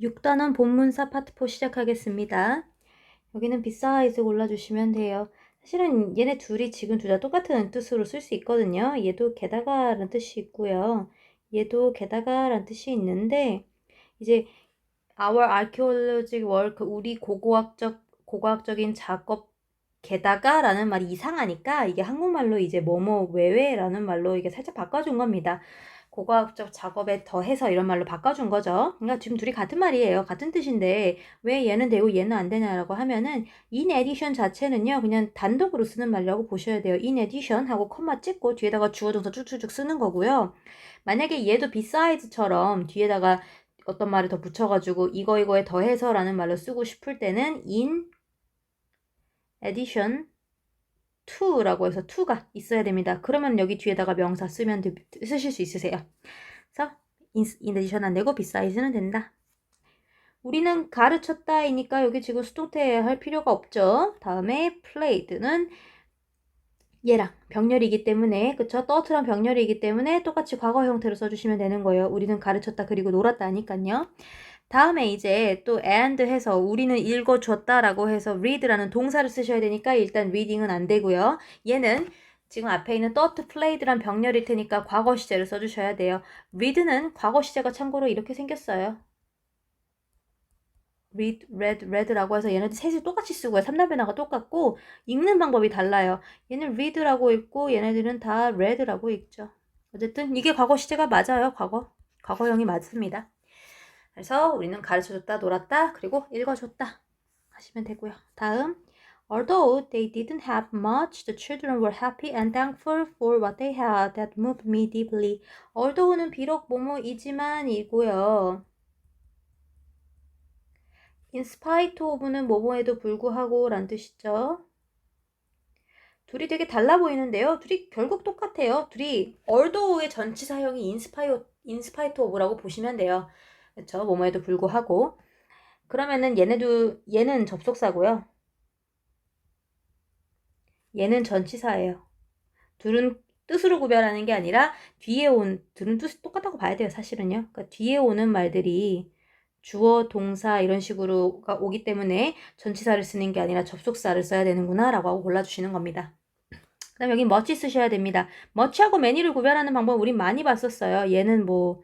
6단원 본문사 파트 4 시작하겠습니다. 여기는 besides 골라주시면 돼요. 사실은 얘네 둘이 지금 둘 다 똑같은 뜻으로 쓸 수 있거든요. 얘도 게다가 라는 뜻이 있고요. 얘도 게다가 라는 뜻이 있는데 이제 our archaeological work 우리 고고학적 고고학적인 작업 게다가 라는 말이 이상하니까 이게 한국말로 이제 뭐뭐 외외라는 말로 이게 살짝 바꿔준 겁니다. 고고학적 작업에 더해서 이런 말로 바꿔준 거죠. 그러니까 지금 둘이 같은 말이에요. 같은 뜻인데 왜 얘는 되고 얘는 안 되냐라고 하면은 in addition 자체는요. 그냥 단독으로 쓰는 말이라고 보셔야 돼요. in addition 하고 콤마 찍고 뒤에다가 주어 동사 쭉쭉쭉 쓰는 거고요. 만약에 얘도 besides,처럼 뒤에다가 어떤 말을 더 붙여가지고 이거 이거에 더해서라는 말로 쓰고 싶을 때는 in addition to라고 해서 to가 있어야 됩니다. 그러면 여기 뒤에다가 명사 쓰면 되, 쓰실 수 있으세요. 그래서 in, addition 안 되고 beside는 된다. 우리는 가르쳤다이니까 여기 지금 수동태 할 필요가 없죠. 다음에 played는 얘랑 병렬이기 때문에 그쵸? 떠트랑 병렬이기 때문에 똑같이 과거 형태로 써주시면 되는 거예요. 우리는 가르쳤다 그리고 놀았다 하니까요. 다음에 이제 또 and 해서 우리는 읽어줬다라고 해서 read라는 동사를 쓰셔야 되니까 일단 reading은 안 되고요. 얘는 지금 앞에 있는 thought played란 병렬일 테니까 과거 시제를 써주셔야 돼요. read는 과거 시제가 참고로 이렇게 생겼어요. read, read, read라고 해서 얘네들 셋이 똑같이 쓰고요. 삼단변화가 똑같고 읽는 방법이 달라요. 얘는 read라고 읽고 얘네들은 다 read라고 읽죠. 어쨌든 이게 과거 시제가 맞아요. 과거. 과거형이 맞습니다. 그래서 우리는 가르쳐줬다, 놀았다, 그리고 읽어줬다 하시면 되고요. 다음 Although they didn't have much, the children were happy and thankful for what they had that moved me deeply. Although는 비록 뭐뭐이지만이고요. In spite of는 뭐뭐에도 불구하고 란 뜻이죠. 둘이 되게 달라 보이는데요. 둘이 결국 똑같아요. 둘이 although의 전치 사형이 in spite, in spite of라고 보시면 돼요. 그렇죠? 뭐뭐에도 불구하고 그러면은 얘네도 얘는 접속사고요. 얘는 전치사예요. 둘은 뜻으로 구별하는 게 아니라 뒤에 온 둘은 뜻이 똑같다고 봐야 돼요. 사실은요. 그러니까 뒤에 오는 말들이 주어, 동사 이런 식으로 오기 때문에 전치사를 쓰는 게 아니라 접속사를 써야 되는구나 라고 하고 골라주시는 겁니다. 그 다음 여기 멋지 쓰셔야 됩니다. 멋지하고 매니를 구별하는 방법 우린 많이 봤었어요. 얘는 뭐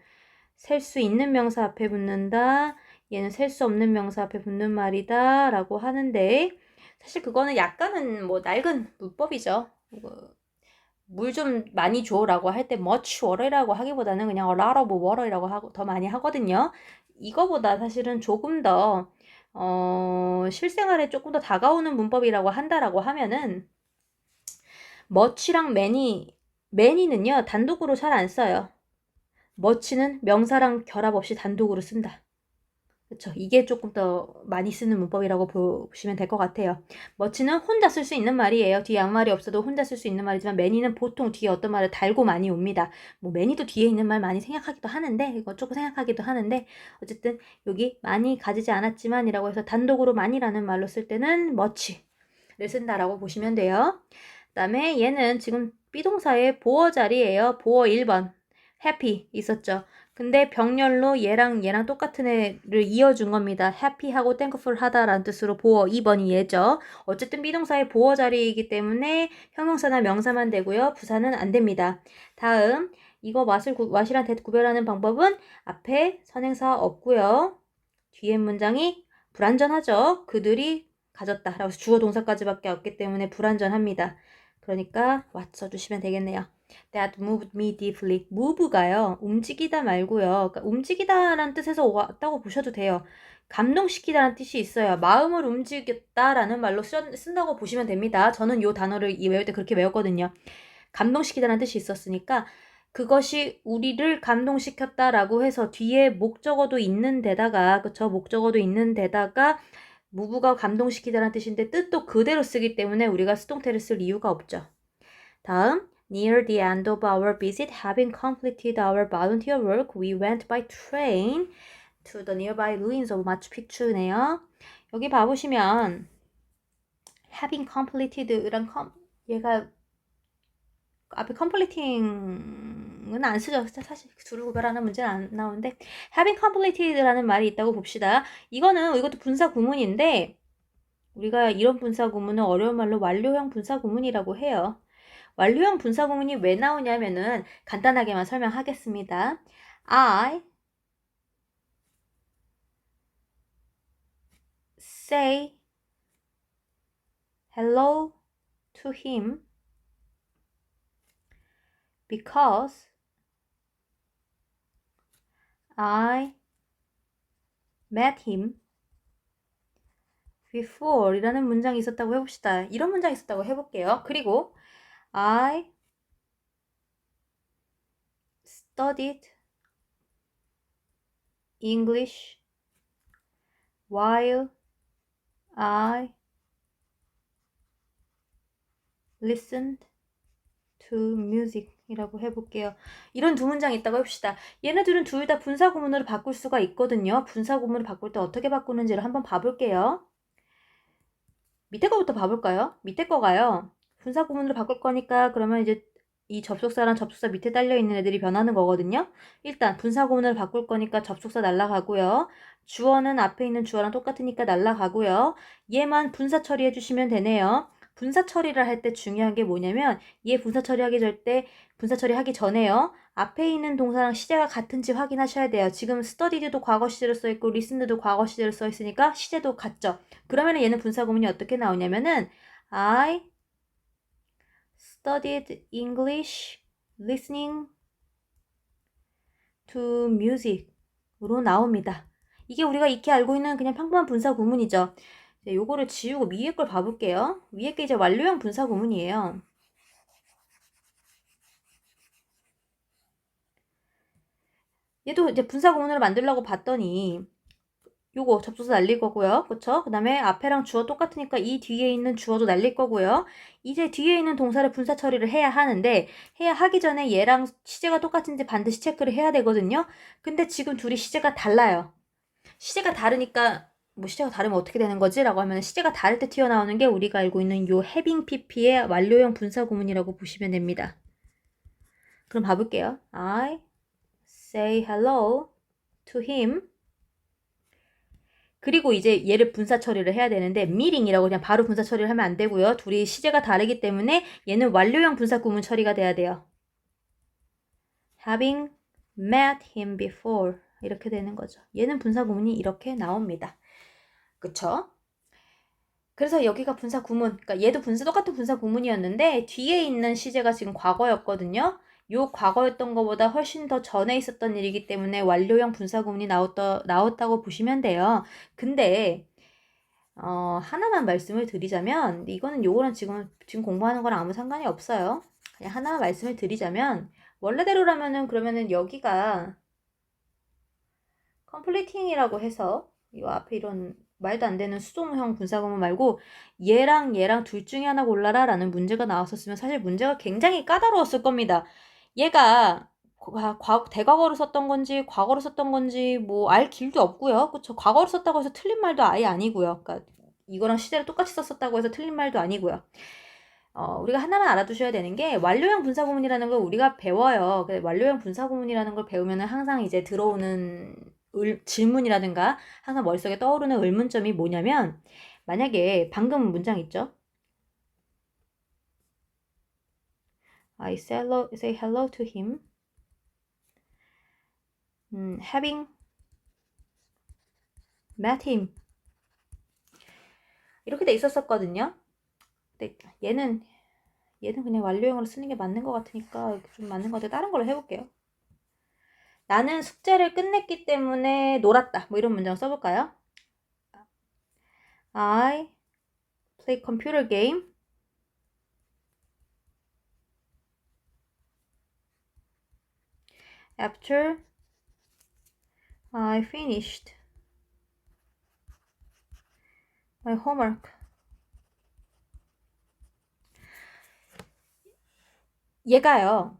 셀 수 있는 명사 앞에 붙는다. 얘는 셀 수 없는 명사 앞에 붙는 말이다 라고 하는데 사실 그거는 약간은 뭐 낡은 문법이죠. 물 좀 많이 줘 라고 할 때 much water이라고 하기보다는 그냥 a lot of water이라고 하고 더 많이 하거든요. 이거보다 사실은 조금 더 어, 실생활에 조금 더 다가오는 문법이라고 한다라고 하면은 much랑 many, many는요 단독으로 잘 안 써요. Much는 명사랑 결합 없이 단독으로 쓴다. 그렇죠. 이게 조금 더 많이 쓰는 문법이라고 보시면 될 것 같아요. 머치는 혼자 쓸 수 있는 말이에요. 뒤에 양말이 없어도 혼자 쓸 수 있는 말이지만 매니는 보통 뒤에 어떤 말을 달고 많이 옵니다. 뭐 매니도 뒤에 있는 말 많이 생각하기도 하는데 이거 조금 생각하기도 하는데 어쨌든 여기 많이 가지지 않았지만이라고 해서 단독으로 많이라는 말로 쓸 때는 머치를 쓴다라고 보시면 돼요. 그다음에 얘는 지금 비동사의 보어 자리예요. 보어 1번 happy 있었죠. 근데 병렬로 얘랑 얘랑 똑같은 애를 이어준 겁니다. happy하고 thankful 하다라는 뜻으로 보어 2번이 얘죠. 어쨌든 비동사의 보어 자리이기 때문에 형용사나 명사만 되고요. 부사는 안 됩니다. 다음 이거 맛을 맛이란 대 구별하는 방법은 앞에 선행사 없고요. 뒤에 문장이 불완전하죠. 그들이 가졌다. 라고 주어 동사까지밖에 없기 때문에 불완전합니다. 그러니까 what 써주시면 되겠네요. That moved me deeply. move가요. 움직이다 말고요. 그러니까 움직이다라는 뜻에서 왔다고 보셔도 돼요. 감동시키다라는 뜻이 있어요. 마음을 움직였다라는 말로 쓴다고 보시면 됩니다. 저는 이 단어를 외울 때 그렇게 외웠거든요. 감동시키다라는 뜻이 있었으니까 그것이 우리를 감동시켰다라고 해서 뒤에 목적어도 있는 데다가 그쵸 목적어도 있는 데다가 무부가 감동시키다라는 뜻인데 뜻도 그대로 쓰기 때문에 우리가 수동태를 쓸 이유가 없죠. 다음 Near the end of our visit, having completed our volunteer work, we went by train to the nearby ruins of Machu Picchu네요. 여기 봐보시면 having completed란 컴, 얘가 앞에 completing 안 쓰죠. 사실 둘을 구별하는 문제는 안 나오는데 having completed라는 말이 있다고 봅시다. 이거는 이것도 분사 구문인데 우리가 이런 분사 구문은 어려운 말로 완료형 분사 구문이라고 해요. 완료형 분사 구문이 왜 나오냐면은 간단하게만 설명하겠습니다. I say hello to him because I met him before 이라는 문장이 있었다고 해봅시다. 이런 문장이 있었다고 해볼게요. 그리고 I studied English while I listened to music 이라고 해볼게요. 이런 두 문장이 있다고 해봅시다. 얘네들은 둘 다 분사 구문으로 바꿀 수가 있거든요. 분사 구문을 바꿀 때 어떻게 바꾸는지를 한번 봐볼게요. 밑에 거부터 봐볼까요? 밑에 거가요. 분사 구문으로 바꿀 거니까 그러면 이제 이 접속사랑 접속사 밑에 딸려 있는 애들이 변하는 거거든요. 일단 분사 구문을 바꿀 거니까 접속사 날라가고요. 주어는 앞에 있는 주어랑 똑같으니까 날라가고요. 얘만 분사 처리해 주시면 되네요. 분사 처리를 할 때 중요한 게 뭐냐면 얘 분사 처리하기 절대 분사 처리하기 전에요. 앞에 있는 동사랑 시제가 같은지 확인하셔야 돼요. 지금 studied도 과거 시제로 써 있고 listened도 과거 시제로 써 있으니까 시제도 같죠. 그러면 얘는 분사 구문이 어떻게 나오냐면은 I studied English listening to music으로 나옵니다. 이게 우리가 익히 알고 있는 그냥 평범한 분사 구문이죠. 네, 요거를 지우고 위에 걸 봐볼게요. 위에 게 이제 완료형 분사 구문이에요. 얘도 이제 분사 구문으로 만들려고 봤더니 요거 접속사 날릴 거고요. 그쵸? 그 다음에 앞에랑 주어 똑같으니까 이 뒤에 있는 주어도 날릴 거고요. 이제 뒤에 있는 동사를 분사 처리를 해야 하는데 해야 하기 전에 얘랑 시제가 똑같은지 반드시 체크를 해야 되거든요. 근데 지금 둘이 시제가 달라요. 시제가 다르니까 뭐 시제가 다르면 어떻게 되는 거지? 라고 하면 시제가 다를 때 튀어나오는 게 우리가 알고 있는 요 having pp의 완료형 분사 구문이라고 보시면 됩니다. 그럼 봐볼게요. I say hello to him. 그리고 이제 얘를 분사 처리를 해야 되는데 meeting이라고 그냥 바로 분사 처리를 하면 안 되고요. 둘이 시제가 다르기 때문에 얘는 완료형 분사 구문 처리가 돼야 돼요. having met him before 이렇게 되는 거죠. 얘는 분사 구문이 이렇게 나옵니다. 그쵸? 그래서 여기가 분사 구문, 그러니까 얘도 분사 똑같은 분사 구문이었는데 뒤에 있는 시제가 지금 과거였거든요. 요 과거였던 것보다 훨씬 더 전에 있었던 일이기 때문에 완료형 분사 구문이 나왔다, 나왔다고 보시면 돼요. 근데 어, 하나만 말씀을 드리자면 이거는 요거랑 지금 지금 공부하는 거랑 아무 상관이 없어요. 그냥 하나만 말씀을 드리자면 원래대로라면은 그러면은 여기가 컴플리팅이라고 해서 이 앞에 이런 말도 안 되는 수동형 분사구문 말고 얘랑 얘랑 둘 중에 하나 골라라 라는 문제가 나왔었으면 사실 문제가 굉장히 까다로웠을 겁니다. 얘가 과, 대과거로 썼던 건지 과거로 썼던 건지 뭐 알 길도 없고요. 그쵸? 과거로 썼다고 해서 틀린 말도 아예 아니고요. 그러니까 이거랑 시제를 똑같이 썼었다고 해서 틀린 말도 아니고요. 어, 우리가 하나만 알아두셔야 되는 게 완료형 분사구문이라는 걸 우리가 배워요. 완료형 분사구문이라는 걸 배우면 항상 이제 들어오는 을, 질문이라든가 항상 머릿속에 떠오르는 의문점이 뭐냐면 만약에 방금 문장 있죠? I say hello, say hello to him. 음, having met him. 이렇게 돼 있었었거든요. 근데 얘는 얘는 그냥 완료형으로 쓰는 게 맞는 것 같으니까 좀 맞는 것 같아요. 다른 걸로 해볼게요. 나는 숙제를 끝냈기 때문에 놀았다. 뭐 이런 문장 써볼까요? I play computer game after I finished my homework. 얘가요.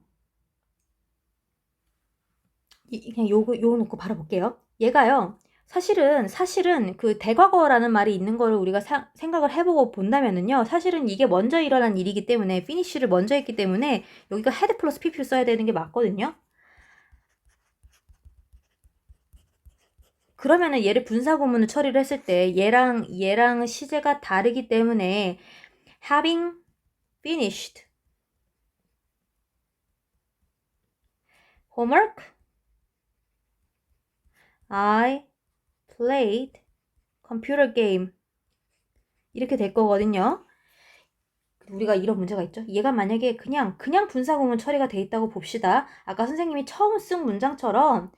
그냥 요거 요거 놓고 바로 볼게요. 얘가요. 사실은 사실은 그 대과거라는 말이 있는 거를 우리가 사- 생각을 해보고 본다면은요 사실은 이게 먼저 일어난 일이기 때문에 피니쉬를 먼저 했기 때문에 여기가 헤드 플러스 pp를 써야 되는 게 맞거든요 그러면은 얘를 분사 구문을 처리를 했을 때 얘랑 얘랑 시제가 다르기 때문에 having finished homework I played computer game 이렇게 될 거거든요. 우리가 이런 문제가 있죠. 얘가 만약에 그냥 그냥 분사 구문 처리가 돼 있다고 봅시다. 아까 선생님이 처음 쓴 문장처럼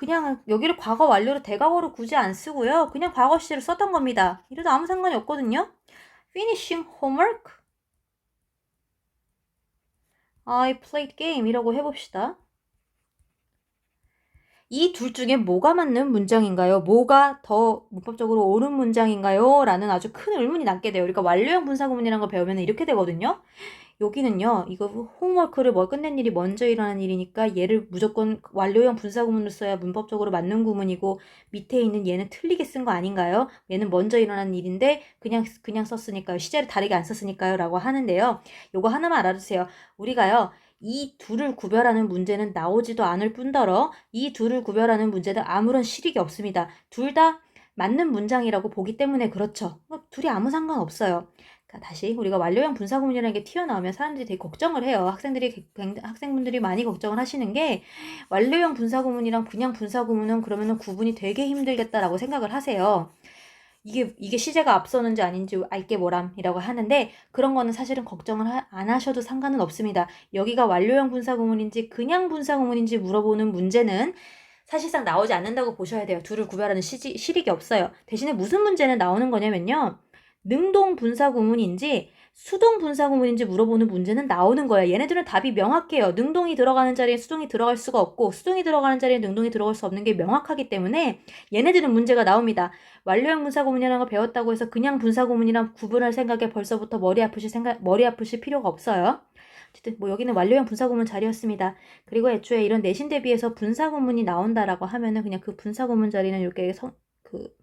그냥 여기를 과거 완료로 대과거로 굳이 안 쓰고요. 그냥 과거 시제를 썼던 겁니다. 이래도 아무 상관이 없거든요. finishing homework I played game 이라고 해봅시다. 이 둘 중에 뭐가 맞는 문장인가요? 뭐가 더 문법적으로 옳은 문장인가요? 라는 아주 큰 의문이 남게 돼요. 우리가 완료형 분사구문이라는 거 배우면 이렇게 되거든요. 여기는요, 이거 홈워크를 뭐 끝낸 일이 먼저 일어난 일이니까 얘를 무조건 완료형 분사구문으로 써야 문법적으로 맞는 구문이고 밑에 있는 얘는 틀리게 쓴 거 아닌가요? 얘는 먼저 일어난 일인데 그냥 그냥 썼으니까요. 시제를 다르게 안 썼으니까요라고 하는데요. 요거 하나만 알아두세요. 우리가요. 이 둘을 구별하는 문제는 나오지도 않을 뿐더러 이 둘을 구별하는 문제는 아무런 실익이 없습니다. 둘 다 맞는 문장이라고 보기 때문에 그렇죠. 뭐 둘이 아무 상관없어요. 그러니까 다시 우리가 완료형 분사 구문이라는 게 튀어나오면 사람들이 되게 걱정을 해요. 학생들이 학생분들이 많이 걱정을 하시는 게 완료형 분사 구문이랑 그냥 분사 구문은 그러면은 구분이 되게 힘들겠다라고 생각을 하세요. 이게 이게 시제가 앞서는지 아닌지 알게 뭐람이라고 하는데 그런 거는 사실은 걱정을 하, 안 하셔도 상관은 없습니다. 여기가 완료형 분사구문인지 그냥 분사구문인지 물어보는 문제는 사실상 나오지 않는다고 보셔야 돼요. 둘을 구별하는 시지, 실익이 없어요. 대신에 무슨 문제는 나오는 거냐면요. 능동 분사 구문인지 수동 분사 구문인지 물어보는 문제는 나오는 거예요. 얘네들은 답이 명확해요. 능동이 들어가는 자리에 수동이 들어갈 수가 없고 수동이 들어가는 자리에 능동이 들어갈 수 없는 게 명확하기 때문에 얘네들은 문제가 나옵니다. 완료형 분사 구문이라는 걸 배웠다고 해서 그냥 분사 구문이랑 구분할 생각에 벌써부터 머리 아프실 생각 머리 아프실 필요가 없어요. 어쨌든 뭐 여기는 완료형 분사구문 자리였습니다. 그리고 애초에 이런 내신 대비해서 분사구문이 나온다라고 하면은 그냥 그 분사구문 자리는 이렇게 성, 그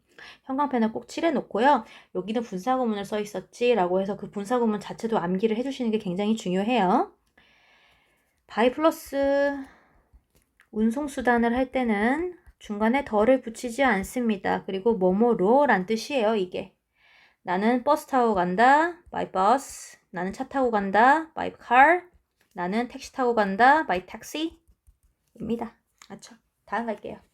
형광펜을 꼭 칠해 놓고요. 여기는 분사구문을 써 있었지라고 해서 그 분사구문 자체도 암기를 해주시는 게 굉장히 중요해요. 바이 플러스 운송수단을 할 때는 중간에 덜을 붙이지 않습니다. 그리고 뭐뭐로 란 뜻이에요, 이게. 나는 버스 타고 간다, by bus. 나는 차 타고 간다, by car. 나는 택시 타고 간다, by taxi. 입니다. 아쵸. 다음 갈게요.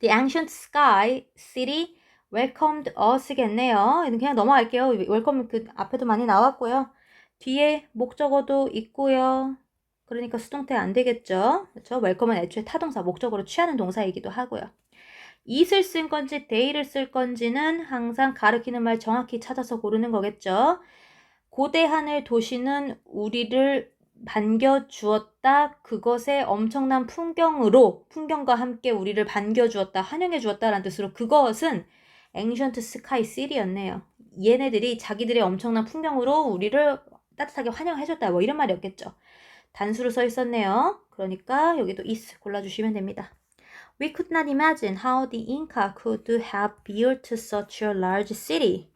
The ancient sky city welcomed us겠네요. 그냥 넘어갈게요. 웰컴 그 앞에도 많이 나왔고요. 뒤에 목적어도 있고요. 그러니까 수동태 안 되겠죠. 그렇죠? 웰컴은 애초에 타동사, 목적으로 취하는 동사이기도 하고요. it을 쓴 건지 they를 쓸 건지는 항상 가르키는 말 정확히 찾아서 고르는 거겠죠. 고대 하늘 도시는 우리를 반겨주었다. 그것의 엄청난 풍경으로, 풍경과 함께 우리를 반겨주었다, 환영해주었다라는 뜻으로 그것은 Ancient Sky City였네요. 얘네들이 자기들의 엄청난 풍경으로 우리를 따뜻하게 환영해줬다. 뭐 이런 말이었겠죠. 단수로 써 있었네요. 그러니까 여기도 is 골라주시면 됩니다. We could not imagine how the Inca could have built such a large city.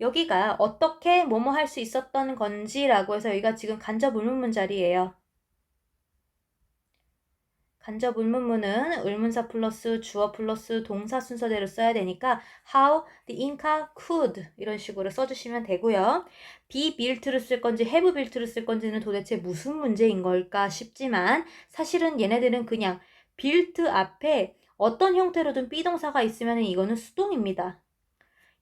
여기가 어떻게 뭐뭐 할 수 있었던 건지라고 해서 여기가 지금 간접 의문문 자리예요. 간접 의문문은 의문사 플러스 주어 플러스 동사 순서대로 써야 되니까 how the Inca could 이런 식으로 써주시면 되고요. be built를 쓸 건지 have built를 쓸 건지는 도대체 무슨 문제인 걸까 싶지만 사실은 얘네들은 그냥 built 앞에 어떤 형태로든 비동사가 있으면 이거는 수동입니다.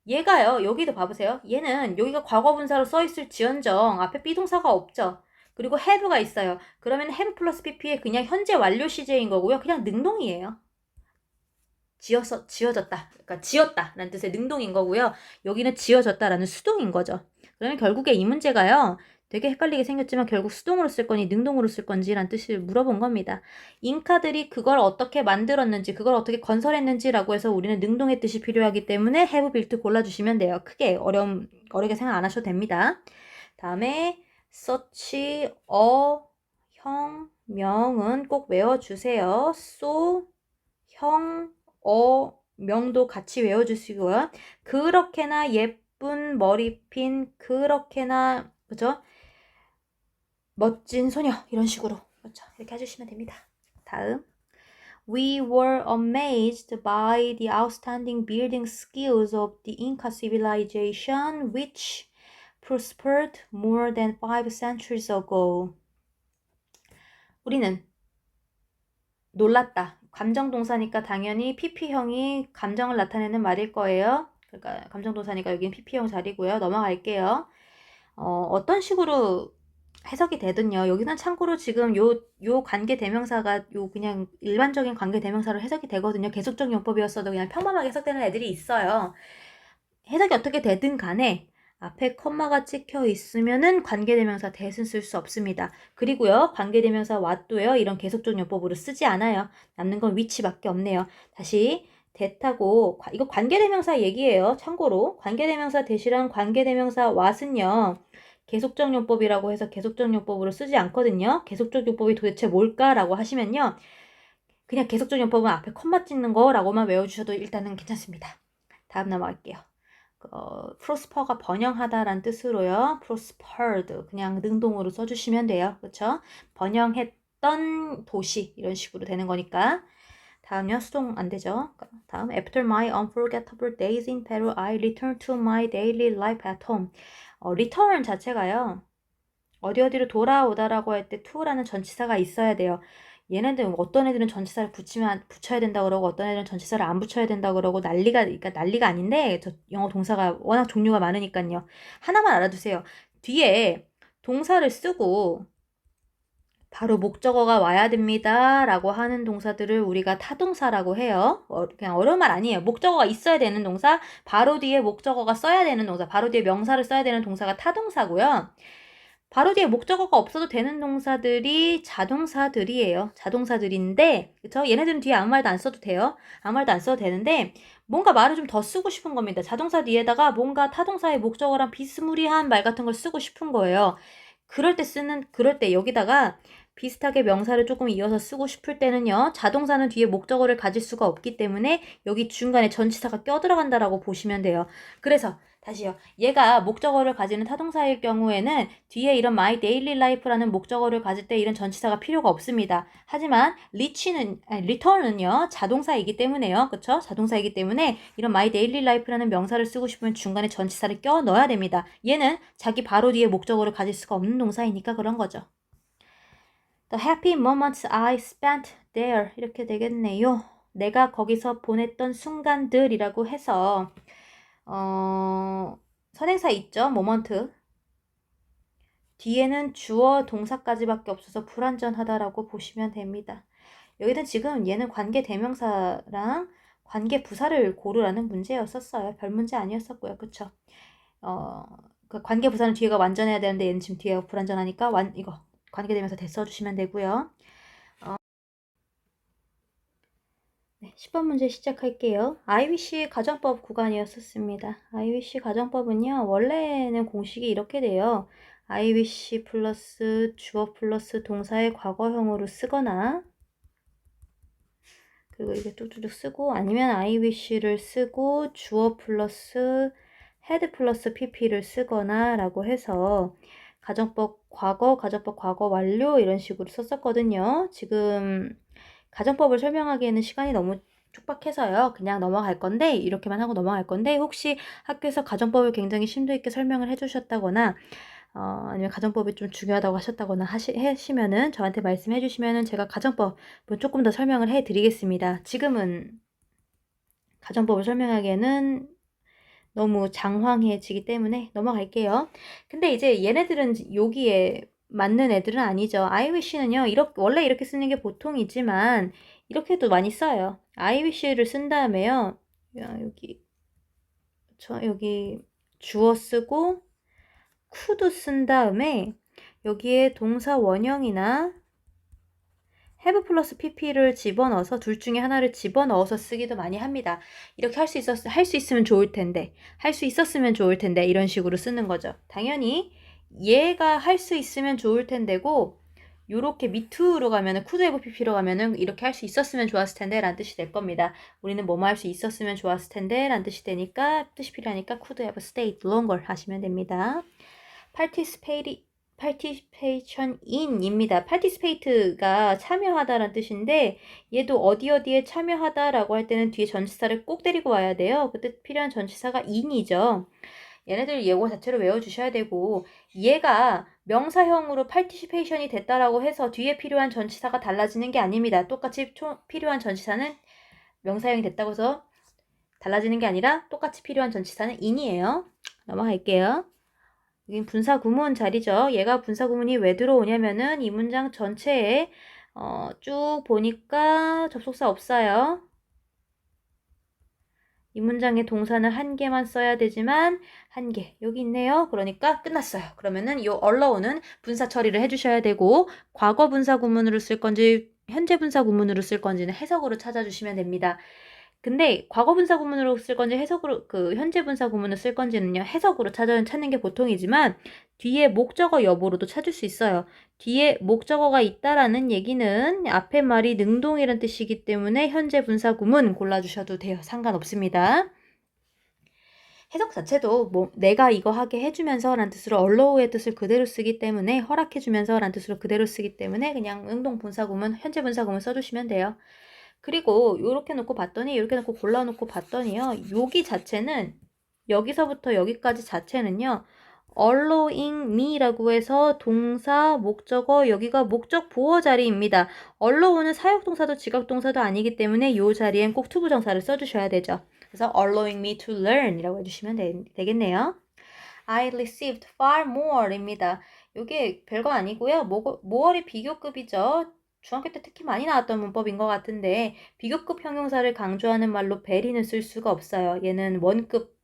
얘가요, 여기도 봐보세요. 얘는 여기가 과거분사로 써있을 지연정 앞에 비동사가 없죠. 그리고 have가 있어요. 그러면 have 플러스 pp의 그냥 현재 완료 시제인 거고요. 그냥 능동이에요. 지어서, 지어졌다. 그러니까 지었다. 라는 뜻의 능동인 거고요. 여기는 지어졌다라는 수동인 거죠. 그러면 결국에 이 문제가요. 되게 헷갈리게 생겼지만 결국 수동으로 쓸 거니 능동으로 쓸 건지 란 뜻을 물어본 겁니다. 잉카들이 그걸 어떻게 만들었는지 그걸 어떻게 건설했는지라고 해서 우리는 능동의 뜻이 필요하기 때문에 have built 골라주시면 돼요. 크게 어려움 어렵게 생각 안 하셔도 됩니다. 다음에 such a 형 명은 꼭 외워주세요. so 형 어 명도 같이 외워주시고요. 그렇게나 예쁜 머리 핀, 그렇게나 그죠? 멋진 소녀 이런 식으로 그렇죠? 이렇게 해주시면 됩니다. 다음 We were amazed by the outstanding building skills of the Inca civilization, which prospered more than five centuries ago. 우리는 놀랐다. 감정 동사니까 당연히 PP형이 감정을 나타내는 말일 거예요. 그러니까 감정 동사니까 여기는 PP형 자리고요. 넘어갈게요. 어, 어떤 식으로 해석이 되든요. 여기는 참고로 지금 요, 요 관계 대명사가 요 그냥 일반적인 관계 대명사로 해석이 되거든요. 계속적 용법이었어도 그냥 평범하게 해석되는 애들이 있어요. 해석이 어떻게 되든 간에 앞에 컴마가 찍혀 있으면은 관계대명사 대신 쓸 수 없습니다. 그리고요, 관계대명사 what도요, 이런 계속적 용법으로 쓰지 않아요. 남는 건 위치밖에 없네요. 다시 대타고 이거 관계대명사 얘기예요. 참고로 관계대명사 대시랑 관계대명사 what은요. 계속적 용법이라고 해서 계속적 용법으로 쓰지 않거든요. 계속적 용법이 도대체 뭘까라고 하시면요. 그냥 계속적 용법은 앞에 컴마 찍는 거라고만 외워주셔도 일단은 괜찮습니다. 다음 넘어갈게요. 어, prosper가 번영하다라는 뜻으로요. prospered 그냥 능동으로 써주시면 돼요. 그렇죠? 번영했던 도시 이런 식으로 되는 거니까. 다음요 수동 안 되죠. 다음 After my unforgettable days in Peru, I returned to my daily life at home. 어, return 자체가요. 어디 어디로 돌아오다라고 할 때 to라는 전치사가 있어야 돼요. 얘네들 어떤 애들은 전치사를 붙이면 붙여야 된다 그러고 어떤 애들은 전치사를 안 붙여야 된다 그러고 난리가 그러니까 난리가 아닌데 저 영어 동사가 워낙 종류가 많으니까요. 하나만 알아두세요. 뒤에 동사를 쓰고 바로 목적어가 와야 됩니다. 라고 하는 동사들을 우리가 타동사라고 해요. 어, 그냥 어려운 말 아니에요. 목적어가 있어야 되는 동사, 바로 뒤에 목적어가 써야 되는 동사, 바로 뒤에 명사를 써야 되는 동사가 타동사고요. 바로 뒤에 목적어가 없어도 되는 동사들이 자동사들이에요. 자동사들인데, 그쵸? 얘네들은 뒤에 아무 말도 안 써도 돼요. 아무 말도 안 써도 되는데, 뭔가 말을 좀 더 쓰고 싶은 겁니다. 자동사 뒤에다가 뭔가 타동사의 목적어랑 비스무리한 말 같은 걸 쓰고 싶은 거예요. 그럴 때 쓰는, 그럴 때 여기다가 비슷하게 명사를 조금 이어서 쓰고 싶을 때는요. 자동사는 뒤에 목적어를 가질 수가 없기 때문에 여기 중간에 전치사가 껴들어간다라고 보시면 돼요. 그래서 다시요. 얘가 목적어를 가지는 타동사일 경우에는 뒤에 이런 my daily life라는 목적어를 가질 때 이런 전치사가 필요가 없습니다. 하지만 아니, return은요. 자동사이기 때문에요. 그쵸 자동사이기 때문에 이런 my daily life라는 명사를 쓰고 싶으면 중간에 전치사를 껴 넣어야 됩니다. 얘는 자기 바로 뒤에 목적어를 가질 수가 없는 동사이니까 그런 거죠. The happy moments I spent there 이렇게 되겠네요. 내가 거기서 보냈던 순간들이라고 해서 어, 선행사 있죠? 모먼트. 뒤에는 주어 동사까지밖에 없어서 불완전하다라고 보시면 됩니다. 여기는 지금 얘는 관계 대명사랑 관계 부사를 고르라는 문제였었어요. 별 문제 아니었었고요. 그쵸? 어, 그 관계 부사는 뒤에가 완전해야 되는데 얘는 지금 뒤에가 불완전하니까 완, 이거 관계 대명사 대 써주시면 되고요. 네, 10번 문제 시작할게요. IBC 가정법 구간이었었습니다. IBC 가정법은요, 원래는 공식이 이렇게 돼요. IBC 플러스 주어 플러스 동사의 과거형으로 쓰거나, 그리고 이게 뚝뚝뚝 쓰고, 아니면 IBC를 쓰고, 주어 플러스 헤드 플러스 PP를 쓰거나, 라고 해서, 가정법 과거, 가정법 과거 완료, 이런 식으로 썼었거든요. 지금, 가정법을 설명하기에는 시간이 너무 촉박해서요. 그냥 넘어갈 건데 이렇게만 하고 넘어갈 건데 혹시 학교에서 가정법을 굉장히 심도 있게 설명을 해주셨다거나 어, 아니면 가정법이 좀 중요하다고 하셨다거나 하시, 하시면은 저한테 말씀해 주시면은 제가 가정법을 조금 더 설명을 해 드리겠습니다. 지금은 가정법을 설명하기에는 너무 장황해지기 때문에 넘어갈게요. 근데 이제 얘네들은 여기에 맞는 애들은 아니죠. Wish는요, 이렇게, 원래 이렇게 쓰는 게 보통이지만, 이렇게도 많이 써요. Wish를 쓴 다음에요, 야, 여기, 저, 여기, 주어 쓰고, could 쓴 다음에, 여기에 동사 원형이나, have 플러스 pp를 집어넣어서 둘 중에 하나를 집어넣어서 쓰기도 많이 합니다. 이렇게 할 수 있었, 할수 있으면 좋을 텐데, 할 수 있었으면 좋을 텐데, 이런 식으로 쓰는 거죠. 당연히, 얘가 할 수 있으면 좋을 텐데고 요렇게 밑으로 가면은 could have pp로 가면은 이렇게 할 수 있었으면 좋았을 텐데 라는 뜻이 될 겁니다. 우리는 뭐뭐 할 수 있었으면 좋았을 텐데 라는 뜻이 되니까 뜻이 필요하니까 could have stayed longer 하시면 됩니다. participate participation in입니다. participate가 참여하다라는 뜻인데 얘도 어디 어디에 참여하다라고 할 때는 뒤에 전치사를 꼭 데리고 와야 돼요. 그때 필요한 전치사가 in이죠. 얘네들 예고 자체로 외워주셔야 되고 얘가 명사형으로 participation이 됐다라고 해서 뒤에 필요한 전치사가 달라지는 게 아닙니다. 똑같이 초, 필요한 전치사는 명사형이 됐다고 해서 달라지는 게 아니라 똑같이 필요한 전치사는 in이에요. 넘어갈게요. 여긴 분사 구문 자리죠. 얘가 분사 구문이 왜 들어오냐면은 이 문장 전체에 어, 쭉 보니까 접속사 없어요. 이 문장의 동사는 한 개만 써야 되지만 한 개 여기 있네요. 그러니까 끝났어요. 그러면은 요 allone은 분사 처리를 해주셔야 되고 과거 분사 구문으로 쓸 건지 현재 분사 구문으로 쓸 건지는 해석으로 찾아주시면 됩니다. 근데 과거 분사 구문으로 쓸 건지 해석으로 그 현재 분사 구문을 쓸 건지는요 해석으로 찾아 찾는 게 보통이지만 뒤에 목적어 여부로도 찾을 수 있어요. 뒤에 목적어가 있다라는 얘기는 앞에 말이 능동이란 뜻이기 때문에 현재 분사 구문 골라주셔도 돼요. 상관없습니다. 해석 자체도 뭐 내가 이거 하게 해주면서라는 뜻으로 allow의 뜻을 그대로 쓰기 때문에 허락해주면서라는 뜻으로 그대로 쓰기 때문에 그냥 능동 분사 구문, 현재 분사 구문 써주시면 돼요. 그리고 이렇게 놓고 봤더니 이렇게 놓고 골라놓고 봤더니요. 여기 자체는 여기서부터 여기까지 자체는요. allowing me라고 해서 동사, 목적어, 여기가 목적 보어 자리입니다. allow는 사역동사도 지각동사도 아니기 때문에 이 자리엔 꼭 투부정사를 써주셔야 되죠. 그래서 allowing me to learn 이라고 해주시면 되, 되겠네요. I received far more입니다. 이게 별거 아니고요. 모, 모어리 비교급이죠. 중학교 때 특히 많이 나왔던 문법인 것 같은데 비교급 형용사를 강조하는 말로 베리는 쓸 수가 없어요. 얘는 원급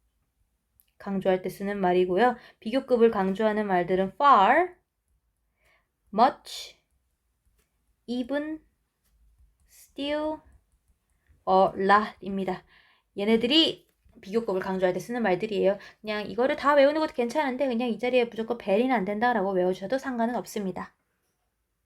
강조할 때 쓰는 말이고요. 비교급을 강조하는 말들은 far, much, even, still, or lot입니다. 얘네들이 비교급을 강조할 때 쓰는 말들이에요. 그냥 이거를 다 외우는 것도 괜찮은데 그냥 이 자리에 무조건 베리는 안 된다라고 외워주셔도 상관은 없습니다.